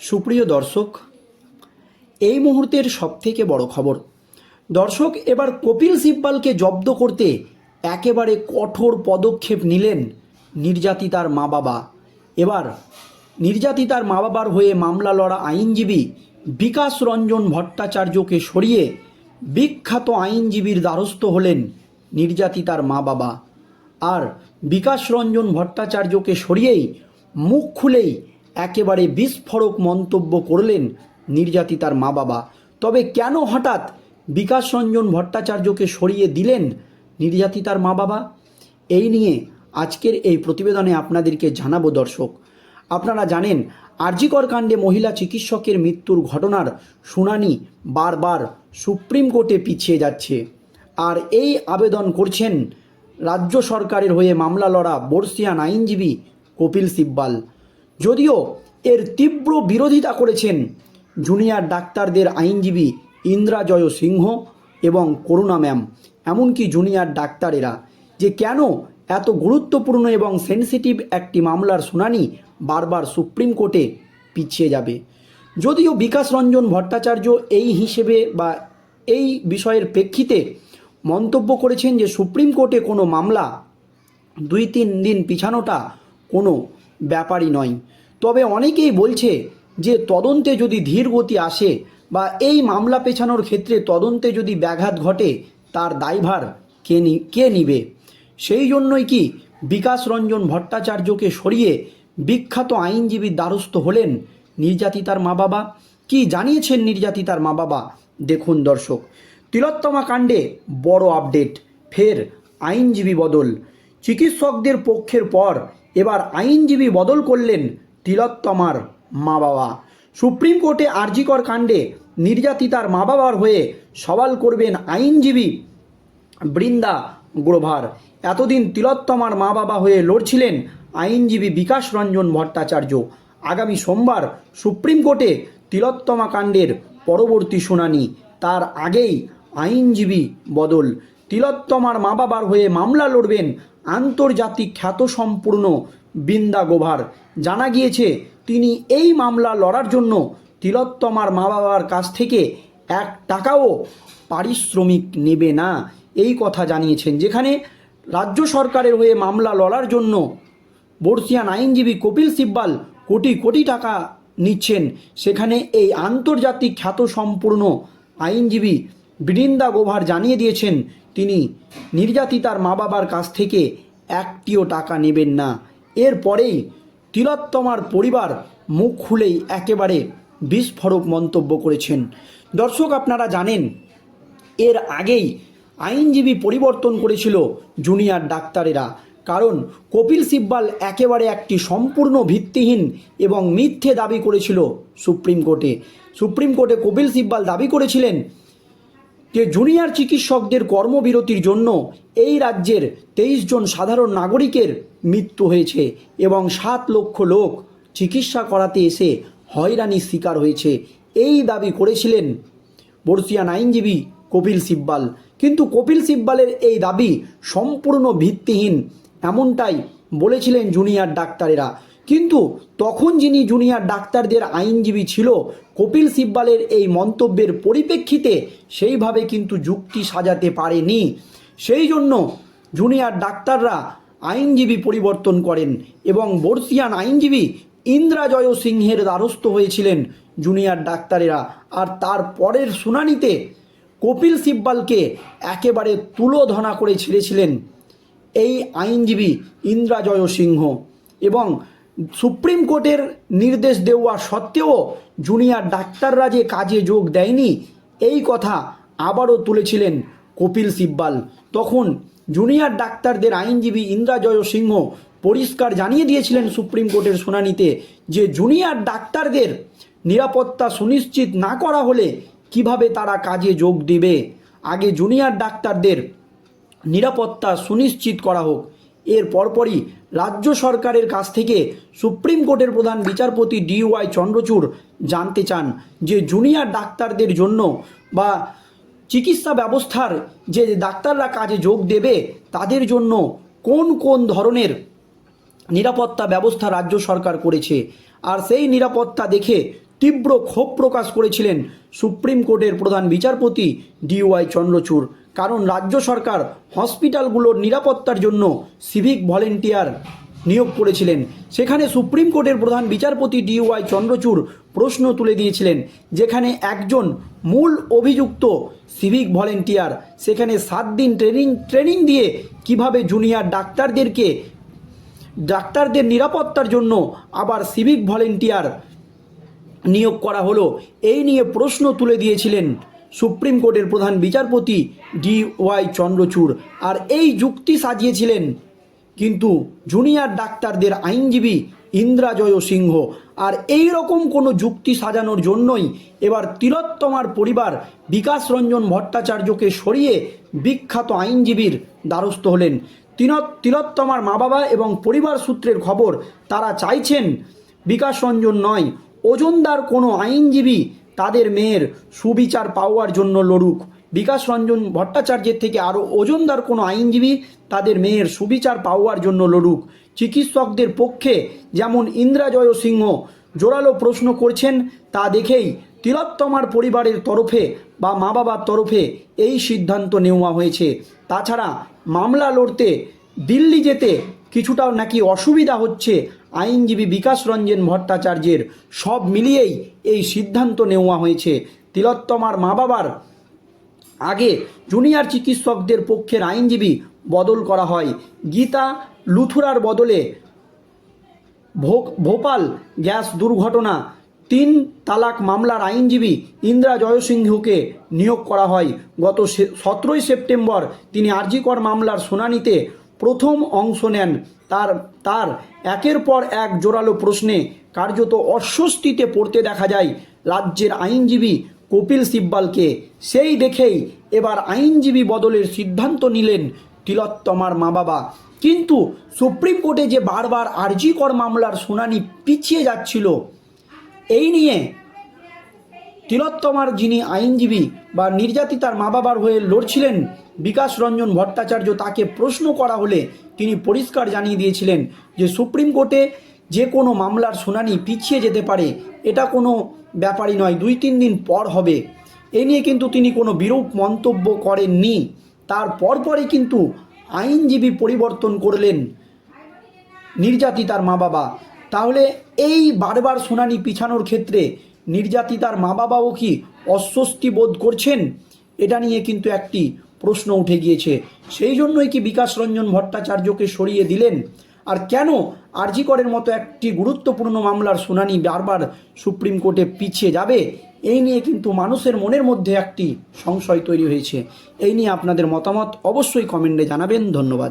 সুপ্রিয় দর্শক, এই মুহূর্তের সবথেকে বড় খবর। দর্শক, এবার কপিল সিব্বালকে জব্দ করতে একেবারে কঠোর পদক্ষেপ নিলেন নির্যাতিতার মা বাবা এবার নির্যাতিতার মা বাবার হয়ে মামলা লড়া আইনজীবী বিকাশ রঞ্জন ভট্টাচার্যকে সরিয়ে বিখ্যাত আইনজীবীর দ্বারস্থ হলেন নির্যাতিতার মা বাবা আর বিকাশ রঞ্জন ভট্টাচার্যকে সরিয়েই মুখ খুলেই একেবারে বিস্ফোরক মন্তব্য করলেন নির্যাতিতার মা বাবা। তবে কেন হঠাৎ বিকাশ রঞ্জন ভট্টাচার্যকে সরিয়ে দিলেন নির্যাতিতার মা বাবা? এই নিয়ে আজকের এই প্রতিবেদনে আপনাদেরকে জানাব দর্শক। আপনারা জানেন, আরজিকর কাণ্ডে মহিলা চিকিৎসকের মৃত্যুর ঘটনার শুনানি বারবার সুপ্রিম কোর্টে পিছিয়ে যাচ্ছে। আর এই আবেদন করছেন রাজ্য সরকারের হয়ে মামলা লড়া বর্ষিয়ান আইনজীবী কপিল সিব্বাল। যদিও এর তীব্র বিরোধিতা করেছেন জুনিয়র ডাক্তারদের আইনজীবী ইন্দ্রাজয় সিংহ এবং করুণা ম্যাম। এমনকি জুনিয়র ডাক্তারেরা যে কেন এত গুরুত্বপূর্ণ এবং সেনসিটিভ একটি মামলার শুনানি বারবার সুপ্রিম কোর্টে পিছিয়ে যাবে। যদিও বিকাশ রঞ্জন ভট্টাচার্য এই হিসেবে বা এই বিষয়ের প্রেক্ষিতে মন্তব্য করেছেন যে সুপ্রিম কোর্টে কোনো মামলা দুই তিন দিন পিছানোটা কোনো ব্যাপারই নয়। তবে অনেকেই বলছে যে তদন্তে যদি ধীর গতি আসে বা এই মামলা পেছানোর ক্ষেত্রে তদন্তে যদি ব্যাঘাত ঘটে, তার দায়ভার কে নি, কে নিবে? সেই জন্যই কি বিকাশ রঞ্জন ভট্টাচার্যকে সরিয়ে বিখ্যাত আইনজীবীর দ্বারস্থ হলেন নির্যাতিতার মা বাবা? কি জানিয়েছেন নির্যাতিতার মা বাবা? দেখুন দর্শক। তিলোত্তমা কাণ্ডে বড় আপডেট, ফের আইনজীবী বদল। চিকিৎসকদের পক্ষের পর এবার আইনজীবী বদল করলেন তিলোত্তমার মা বাবা সুপ্রিম কোর্টে আরজিকর কাণ্ডে নির্যাতিতার মা বাবার হয়ে সওয়াল করবেন আইনজীবী বৃন্দা গ্রোভার। এতদিন তিলোত্তমার মা বাবা হয়ে লড়ছিলেন আইনজীবী বিকাশ রঞ্জন ভট্টাচার্য। আগামী সোমবার সুপ্রিম কোর্টে তিলোত্তমা কাণ্ডের পরবর্তী শুনানি। তার আগেই আইনজীবী বদল। তিলোত্তমার মা বাবার হয়ে মামলা লড়বেন আন্তর্জাতিক খ্যাতসম্পূর্ণ বৃন্দা গোভার। জানা গিয়েছে, তিনি এই মামলা লড়ার জন্য তিলোত্তমার মা বাবার কাছ থেকে এক টাকাও পারিশ্রমিক নেবে না, এই কথা জানিয়েছেন, যেখানে রাজ্য সরকারের হয়ে মামলা লড়ার জন্য বর্ষিয়ান আইনজীবী কপিল সিব্বাল কোটি কোটি টাকা নিচ্ছেন। সেখানে এই আন্তর্জাতিক খ্যাতসম্পূর্ণ আইনজীবী বৃন্দা গোভার জানিয়ে দিয়েছেন, তিনি নির্যাতিতার মা বাবার কাছ থেকে একটিও টাকা নেবেন না। এরপরেই তিলোত্তমার পরিবার মুখ খুলেই একেবারে বিস্ফোরক মন্তব্য করেছেন। দর্শক, আপনারা জানেন, এর আগেই আইনজীবী পরিবর্তন করেছিল জুনিয়র ডাক্তারেরা। কারণ কপিল সিব্বাল একেবারে একটি সম্পূর্ণ ভিত্তিহীন এবং মিথ্যে দাবি করেছিল সুপ্রিম কোর্টে। সুপ্রিম কোর্টে কপিল সিব্বাল দাবি করেছিলেন যে জুনিয়র চিকিৎসকদের কর্মবিরতির জন্য এই রাজ্যের তেইশ জন সাধারণ নাগরিকের মৃত্যু হয়েছে এবং সাত লক্ষ লোক চিকিৎসা করাতে এসে হয়রানির শিকার হয়েছে। এই দাবি করেছিলেন বর্ষিয়ান আইনজীবী কপিল সিব্বাল। কিন্তু কপিল সিব্বালের এই দাবি সম্পূর্ণ ভিত্তিহীন, এমনটাই বলেছিলেন জুনিয়র ডাক্তারেরা। কিন্তু তখন যিনি জুনিয়র ডাক্তারদের আইনজীবী ছিল, কপিল সিব্বালের এই মন্তব্যের পরিপ্রেক্ষিতে সেইভাবে কিন্তু যুক্তি সাজাতে পারেনি। সেই জন্য জুনিয়র ডাক্তাররা আইনজীবী পরিবর্তন করেন এবং বর্ষিয়ান আইনজীবী ইন্দ্রাজয় সিংহের দ্বারস্থ হয়েছিলেন জুনিয়র ডাক্তারেরা। আর তার পরের শুনানিতে কপিল সিব্বালকে একেবারে তুলোধনা করে ছেড়েছিলেন এই আইনজীবী ইন্দ্রাজয় সিংহ। এবং সুপ্রিম কোর্টের নির্দেশ দেওয়া সত্ত্বেও জুনিয়র ডাক্তাররা যে কাজে যোগ দেয়নি, এই কথা আবারও তুলেছিলেন কপিল সিব্বাল। তখন জুনিয়র ডাক্তারদের আইনজীবী ইন্দ্রাজয় সিংহ পরিষ্কার জানিয়ে দিয়েছিলেন সুপ্রিম কোর্টের শুনানিতে যে জুনিয়র ডাক্তারদের নিরাপত্তা সুনিশ্চিত না করা হলে কীভাবে তারা কাজে যোগ দেবে। আগে জুনিয়র ডাক্তারদের নিরাপত্তা সুনিশ্চিত করা হোক। এর পরপরই রাজ্য সরকারের কাছ থেকে সুপ্রিম কোর্টের প্রধান বিচারপতি ডিওয়াই চন্দ্রচূড় জানতে চান যে জুনিয়র ডাক্তারদের জন্য বা চিকিৎসা ব্যবস্থার যে ডাক্তাররা কাজে যোগ দেবে তাদের জন্য কোন কোন ধরনের নিরাপত্তা ব্যবস্থা রাজ্য সরকার করেছে। আর সেই নিরাপত্তা দেখে তীব্র ক্ষোভ প্রকাশ করেছিলেন সুপ্রিম কোর্টের প্রধান বিচারপতি ডিওয়াই চন্দ্রচূড়। কারণ রাজ্য সরকার হসপিটালগুলোর নিরাপত্তার জন্য সিভিক ভলেন্টিয়ার নিয়োগ করেছিলেন। সেখানে সুপ্রিম কোর্টের প্রধান বিচারপতি ডিওয়াই চন্দ্রচূড় প্রশ্ন তুলে দিয়েছিলেন, যেখানে একজন মূল অভিযুক্ত সিভিক ভলেন্টিয়ার, সেখানে সাত দিন ট্রেনিং ট্রেনিং দিয়ে কীভাবে জুনিয়র ডাক্তারদেরকে, ডাক্তারদের নিরাপত্তার জন্য আবার সিভিক ভলেন্টিয়ার নিয়োগ করা হলো, এই নিয়ে প্রশ্ন তুলে দিয়েছিলেন সুপ্রিম কোর্টের প্রধান বিচারপতি ডি ওয়াই চন্দ্রচূড়। আর এই যুক্তি সাজিয়েছিলেন কিন্তু জুনিয়র ডাক্তারদের আইনজীবী ইন্দ্রাজয় সিংহ। আর এই রকম কোনো যুক্তি সাজানোর জন্যই এবার তিলোত্তমার পরিবার বিকাশ রঞ্জন ভট্টাচার্যকে সরিয়ে বিখ্যাত আইনজীবীর দ্বারস্থ হলেন। তিলোত্তমার মা বাবা এবং পরিবার সূত্রের খবর, তারা চাইছেন বিকাশ রঞ্জন নয় ওজনদার কোনো আইনজীবী তাদের মেয়ের সুবিচার পাওয়ার জন্য লড়ুক। বিকাশ রঞ্জন ভট্টাচার্যের থেকে আরও ওজনদার কোনো আইনজীবী তাদের মেয়ের সুবিচার পাওয়ার জন্য লড়ুক। চিকিৎসকদের পক্ষে যেমন ইন্দ্রাজয় সিংহ জোরালো প্রশ্ন করছেন, তা দেখেই তিলোত্তমার পরিবারের তরফে বা মা বাবার তরফে এই সিদ্ধান্ত নেওয়া হয়েছে। তাছাড়া মামলা লড়তে দিল্লি যেতে কিছুটাও নাকি অসুবিধা হচ্ছে আইনজীবী বিকাশ রঞ্জন ভট্টাচার্যের সব মিলিয়েই এই সিদ্ধান্ত নেওয়া হয়েছে। তিলোত্তমার মা বাবার আগে জুনিয়র চিকিৎসকদের পক্ষের আইনজীবী বদল করা হয়। গীতা লুথুরার বদলে ভোপাল গ্যাস দুর্ঘটনা, তিন তালাক মামলার আইনজীবী ইন্দ্রা জয়সিংহকে নিয়োগ করা হয়। গত সতেরোই সেপ্টেম্বর তিনি আরজিকর মামলার শুনানিতে প্রথম অংশ নেন। তার তার একের পর এক জোরালো প্রশ্নে কার্যত অস্বস্তিতে পড়তে দেখা যায় রাজ্যের আইনজীবী কপিল সিব্বালকে। সেই দেখেই এবার আইনজীবী বদলের সিদ্ধান্ত নিলেন তিলোত্তমার মা বাবা কিন্তু সুপ্রিম কোর্টে যে বারবার আরজিকর মামলার শুনানি পিছিয়ে যাচ্ছিল, এই নিয়ে তিলোত্তমার যিনি আইনজীবী বা নির্যাতিতার মা বাবার হয়ে লড়ছিলেন, বিকাশ রঞ্জন ভট্টাচার্য তাকে প্রশ্ন করা হলে তিনি পরিষ্কার জানিয়ে দিয়েছিলেন যে সুপ্রিম কোর্টে যে কোনো মামলার শুনানি পিছিয়ে যেতে পারে, এটা কোনো ব্যাপারই নয়, দুই তিন দিন পর হবে। এ নিয়ে কিন্তু তিনি কোনো বিরূপ মন্তব্য করেননি। তার পরপরই কিন্তু আইনজীবী পরিবর্তন করলেন নির্যাতিতার মা বাবা তাহলে এই বারবার শুনানি পিছানোর ক্ষেত্রে নির্যাতিতার মা বাবাও কি অস্বস্তি বোধ করছেন? এটা নিয়ে কিন্তু একটি প্রশ্ন উঠে গিয়েছে। সেই জন্যই কি বিকাশ রঞ্জন ভট্টাচার্যকে সরিয়ে দিলেন? আর কেন আরজিকরের মতো একটি গুরুত্বপূর্ণ মামলার শুনানি বারবার সুপ্রিম কোর্টে পিছিয়ে যাবে? এই নিয়ে কিন্তু মানুষের মনের মধ্যে একটি সংশয় তৈরি হয়েছে। এই নিয়ে আপনাদের মতামত অবশ্যই কমেন্টে জানাবেন। ধন্যবাদ।